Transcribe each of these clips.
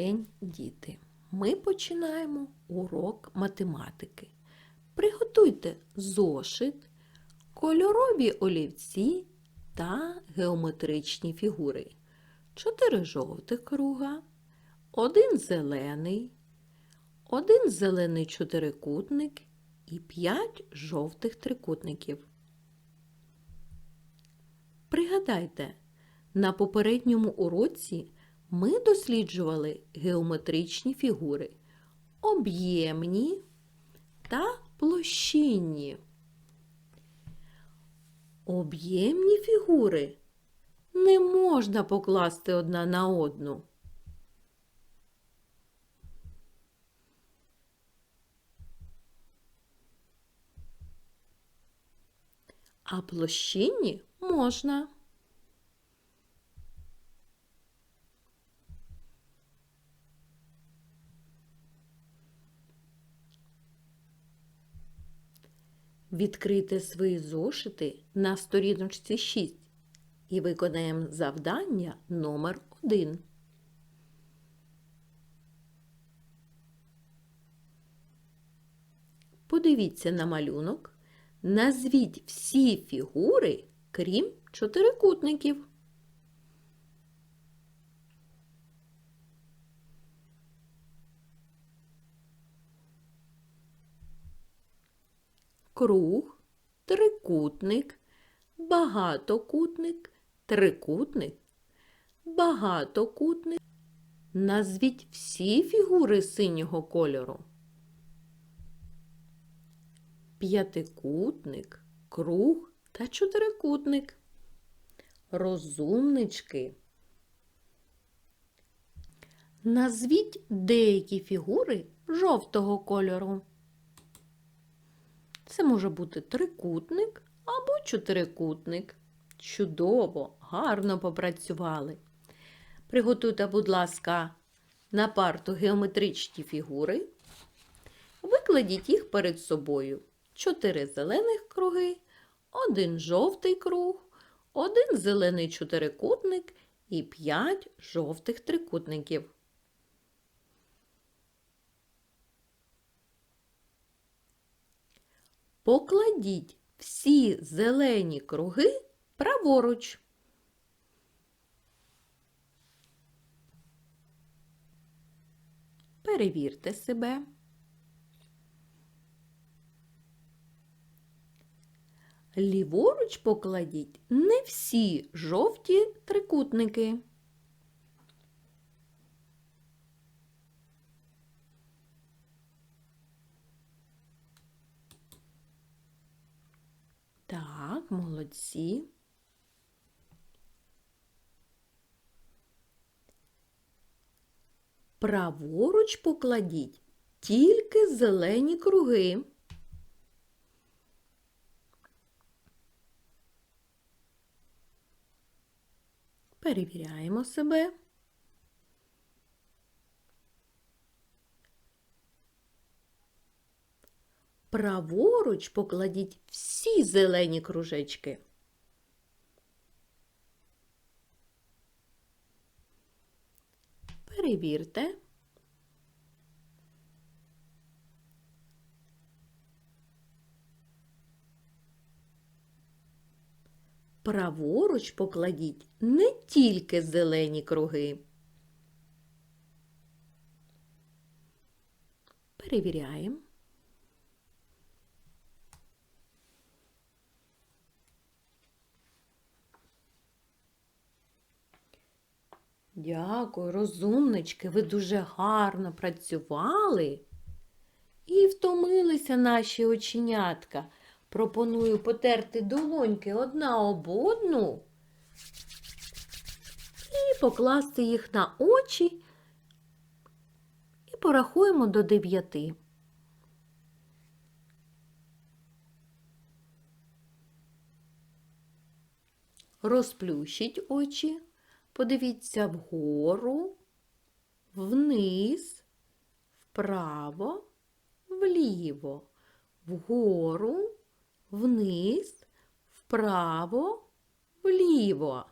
день, діти! Ми починаємо урок математики. Приготуйте зошит, кольорові олівці та геометричні фігури. Чотири жовтих круга, один зелений, один зелений чотирикутник і п'ять жовтих трикутників. Пригадайте, на попередньому уроці ми досліджували геометричні фігури об'ємні та площинні. Об'ємні фігури не можна покласти одна на одну. А площинні можна. Відкрийте свої зошити на сторіночці 6 і виконаємо завдання номер 1. Подивіться на малюнок. Назвіть всі фігури, крім чотирикутників. Круг, трикутник, багатокутник, трикутник, багатокутник. Назвіть всі фігури синього кольору. П'ятикутник, круг та чотирикутник. Розумнички. Назвіть деякі фігури жовтого кольору. Це може бути трикутник або чотирикутник. Чудово, гарно попрацювали. Приготуйте, будь ласка, на парту геометричні фігури. Викладіть їх перед собою. Чотири зелених круги, один жовтий круг, один зелений чотирикутник і п'ять жовтих трикутників. Покладіть всі зелені круги праворуч. Перевірте себе. Ліворуч покладіть не всі жовті трикутники. Так, молодці. Праворуч покладіть тільки зелені круги. Перевіряємо себе. Праворуч покладіть всі зелені кружечки. Перевірте. Праворуч покладіть не тільки зелені круги. Перевіряємо. Дякую, розумнички, ви дуже гарно працювали і втомилися наші оченятка. Пропоную потерти долоньки одна об одну і покласти їх на очі і порахуємо до дев'яти. Розплющіть очі. Подивіться вгору, вниз, вправо, вліво, вгору, вниз, вправо, вліво.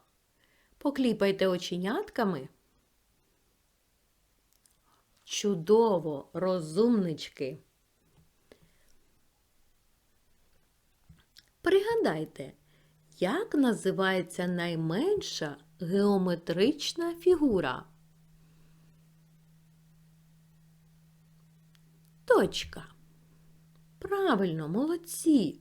Покліпайте оченятками. Чудово, розумнички. Пригадайте, як називається найменша геометрична фігура? Точка. Правильно, молодці.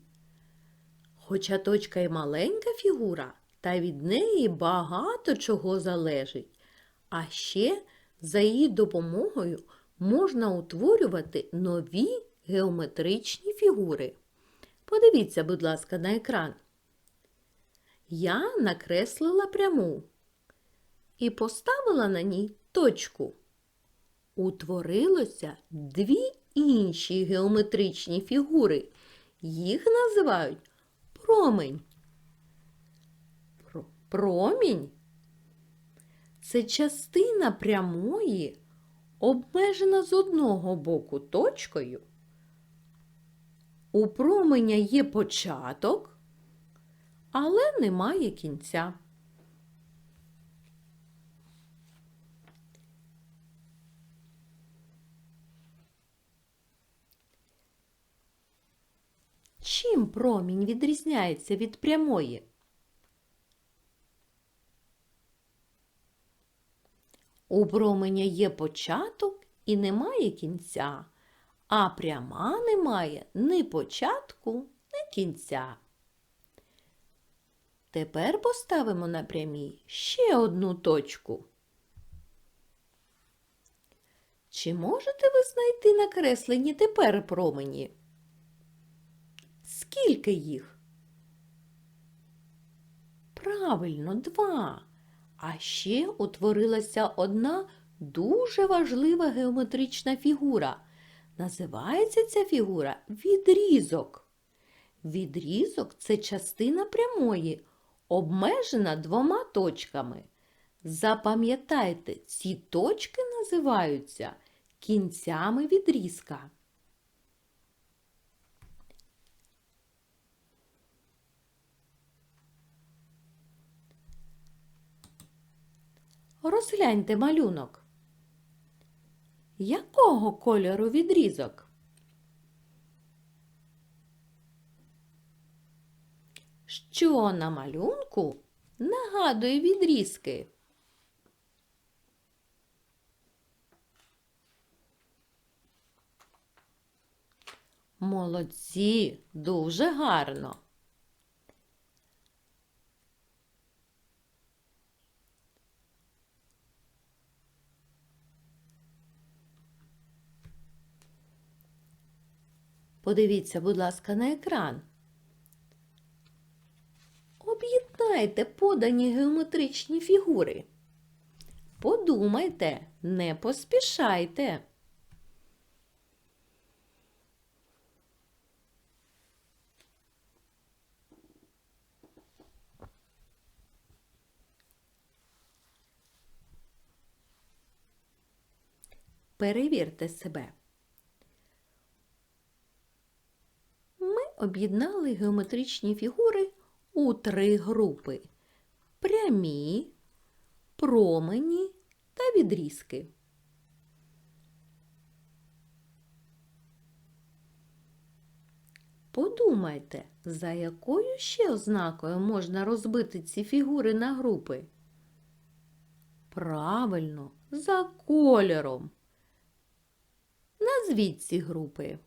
Хоча точка й маленька фігура, та від неї багато чого залежить. А ще за її допомогою можна утворювати нові геометричні фігури. Подивіться, будь ласка, на екран. Я накреслила пряму і поставила на ній точку. Утворилося дві інші геометричні фігури. Їх називають промень. Про- Промінь це частина прямої, обмежена з одного боку точкою. У променя є початок, але немає кінця. Чим промінь відрізняється від прямої? У променя є початок і немає кінця, а пряма не має ні початку, ні кінця. Тепер поставимо на прямій ще одну точку. Чи можете ви знайти накреслені тепер промені? Скільки їх? Правильно, два. А ще утворилася одна дуже важлива геометрична фігура. Називається ця фігура відрізок. Відрізок це частина прямої, обмежена двома точками. Запам'ятайте, ці точки називаються кінцями відрізка. Розгляньте малюнок. Якого кольору відрізок? Що на малюнку нагадує відрізки? Молодці, дуже гарно. Подивіться, будь ласка, на екран. Об'єднайте подані геометричні фігури. Подумайте, не поспішайте. Перевірте себе. Ми об'єднали геометричні фігури у три групи: прямі, промені та відрізки. Подумайте, за якою ще ознакою можна розбити ці фігури на групи? Правильно, за кольором. Назвіть ці групи.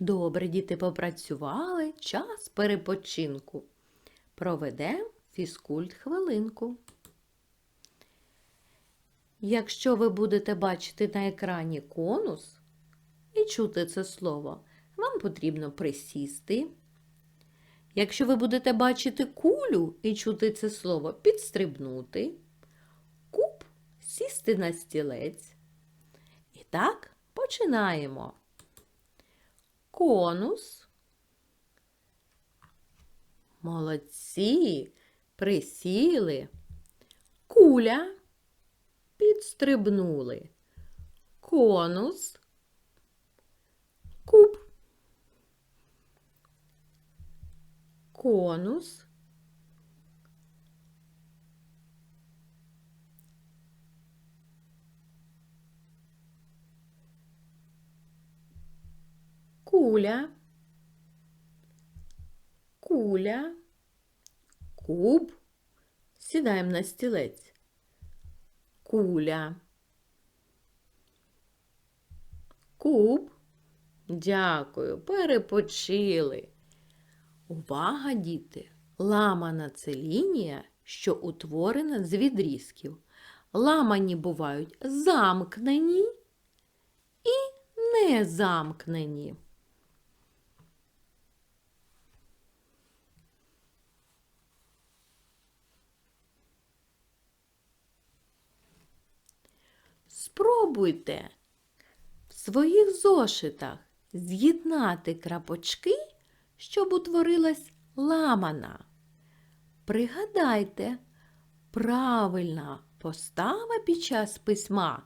Добре, діти попрацювали, час перепочинку. Проведемо фізкульт хвилинку. Якщо ви будете бачити на екрані конус і чути це слово, вам потрібно присісти. Якщо ви будете бачити кулю і чути це слово, підстрибнути, куб сісти на стілець. І так, починаємо. Конус. Молодці. Присіли. Куля. Підстрибнули. Конус. Куб. Конус. Куля, куля, куб. Сідаємо на стілець. Куля. Куб. Дякую, перепочили. Увага, діти! Ламана це лінія, що утворена з відрізків. Ламані бувають замкнені і незамкнені. Спробуйте в своїх зошитах з'єднати крапочки, щоб утворилась ламана. Пригадайте, правильна постава під час письма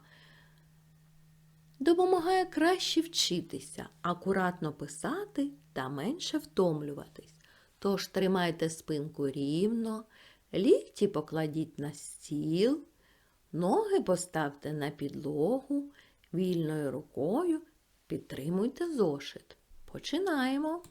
допомагає краще вчитися, акуратно писати та менше втомлюватись. Тож тримайте спинку рівно, лікті покладіть на стіл, ноги поставте на підлогу, вільною рукою підтримуйте зошит. Починаємо.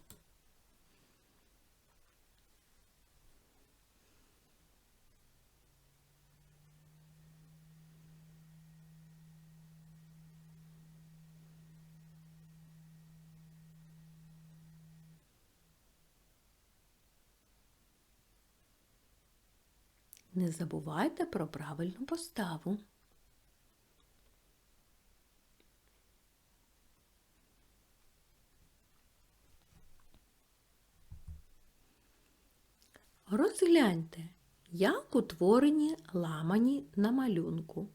Не забувайте про правильну поставу. Розгляньте, як утворені ламані на малюнку.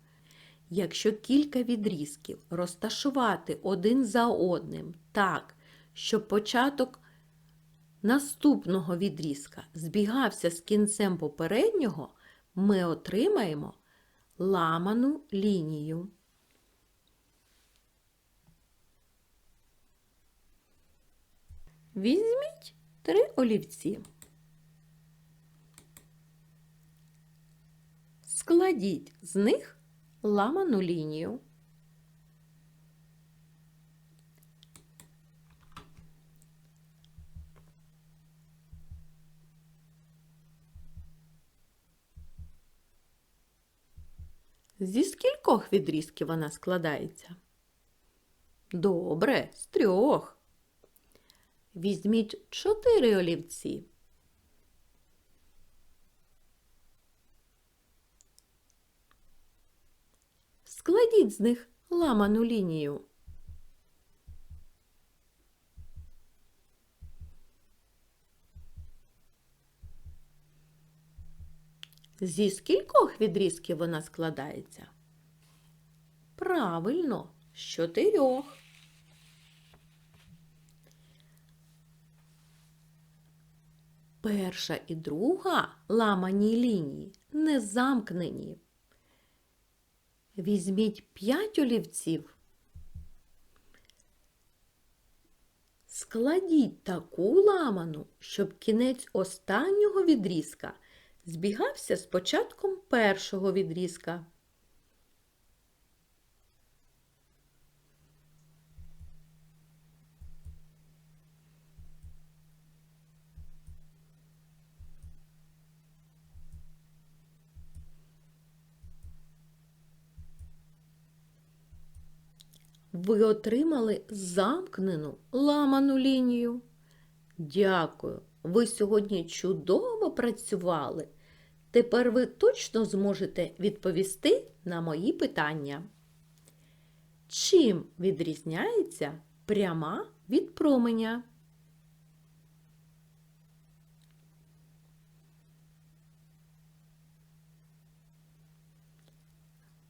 Якщо кілька відрізків розташувати один за одним так, щоб початок наступного відрізка збігався з кінцем попереднього, ми отримаємо ламану лінію. Візьміть три олівці. Складіть з них ламану лінію. Зі скількох відрізків вона складається? Добре, з трьох. Візьміть чотири олівці. Складіть з них ламану лінію. Зі скількох відрізків вона складається? Правильно, з чотирьох. Перша і друга ламані лінії не замкнені. Візьміть п'ять олівців. Складіть таку ламану, щоб кінець останнього відрізка збігався з початком першого відрізка. Ви отримали замкнену ламану лінію. Дякую, ви сьогодні чудово працювали. Тепер ви точно зможете відповісти на мої питання. Чим відрізняється пряма від променя?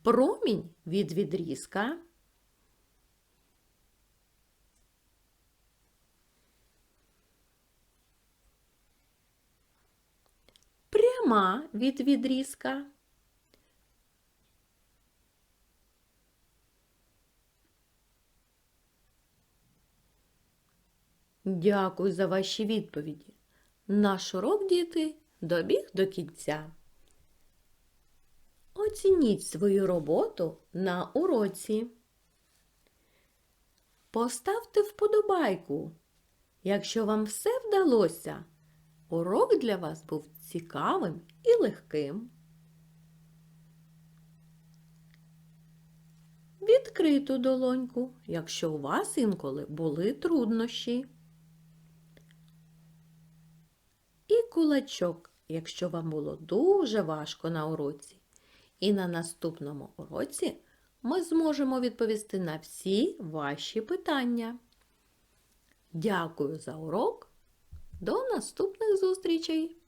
Промінь від відрізка. Пряма від відрізка. Дякую за ваші відповіді. Наш урок, діти, добіг до кінця. Оцініть свою роботу на уроці. Поставте вподобайку. Якщо вам все вдалося, урок для вас був цікавим і легким. Відкриту долоньку, якщо у вас інколи були труднощі. І кулачок, якщо вам було дуже важко на уроці. І на наступному уроці ми зможемо відповісти на всі ваші питання. Дякую за урок. До наступних зустрічей!